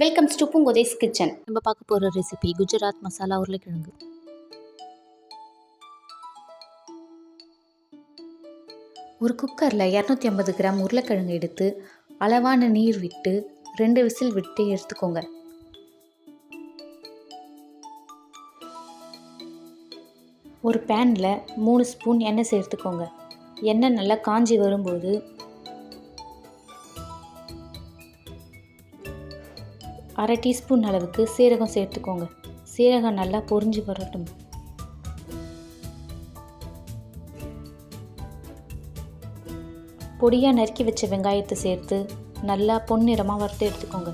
Welcomes to பூங்கோதைஸ் kitchen நம்ம பார்க்க போகிற ரெசிபி குஜராத் மசாலா உருளைக்கிழங்கு. ஒரு குக்கரில் இரநூத்தி ஐம்பது கிராம் உருளைக்கிழங்கு எடுத்து அளவான நீர் விட்டு ரெண்டு விசில் விட்டு எடுத்துக்கோங்க. ஒரு பேனில் மூணு ஸ்பூன் எண்ணெய் சேர்த்துக்கோங்க. எண்ணெய் நல்லா காஞ்சி வரும்போது அரை டீஸ்பூன் அளவுக்கு சீரகம் சேர்த்துக்கோங்க. சீரகம் நல்லா பொரிஞ்சு வரட்டும். பொடியாக நறுக்கி வச்ச வெங்காயத்தை சேர்த்து நல்லா பொன்னிறமாக வறுத்து எடுத்துக்கோங்க.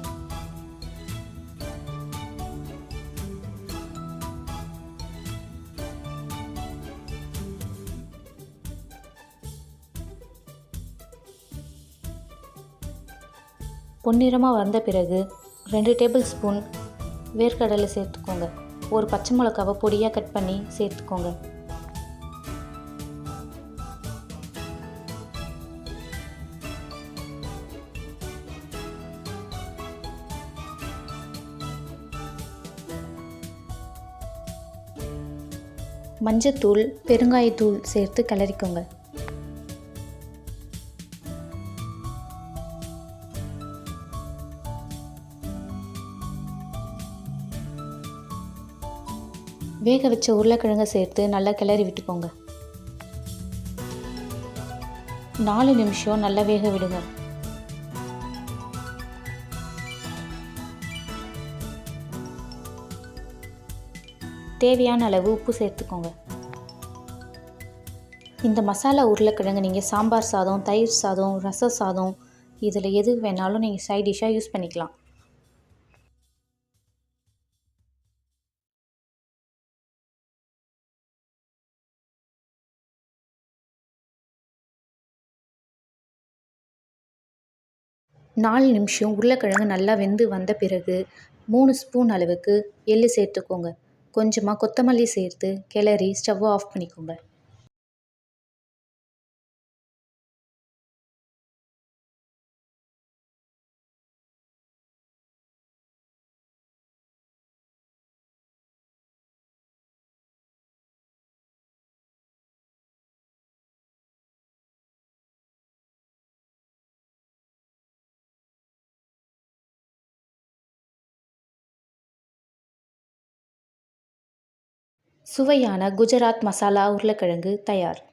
பொன்னிறமாக வந்த பிறகு ரெண்டு டேபிள் ஸ்பூன் வேர்க்கடலை சேர்த்துக்கோங்க. ஒரு பச்சை மிளகாவை பொடியாக கட் பண்ணி சேர்த்துக்கோங்க. மஞ்சத்தூள் பெருங்காயத்தூள் சேர்த்து கிளறிக்கோங்க. வேக வச்ச உருளைக்கிழங்கை சேர்த்து நல்லா கிளறி விட்டுக்கோங்க. நாலு நிமிஷம் நல்லா வேக விடுங்க. தேவையான அளவு உப்பு சேர்த்துக்கோங்க. இந்த மசாலா உருளைக்கிழங்கு நீங்கள் சாம்பார் சாதம் தயிர் சாதம் ரச சாதம் இதில் எது வேணாலும் நீங்கள் சைட் டிஷ்ஷாக யூஸ் பண்ணிக்கலாம். நாலு நிமிஷம் உருளைக்கிழங்கு நல்லா வெந்து வந்த பிறகு மூணு ஸ்பூன் அளவுக்கு எள்ளு சேர்த்துக்கோங்க. கொஞ்சமாக கொத்தமல்லி சேர்த்து கிளறி ஸ்டவ்வை ஆஃப் பண்ணிக்கோங்க. சுவையான குஜராத் மசாலா உருளைக்கிழங்கு தயார்.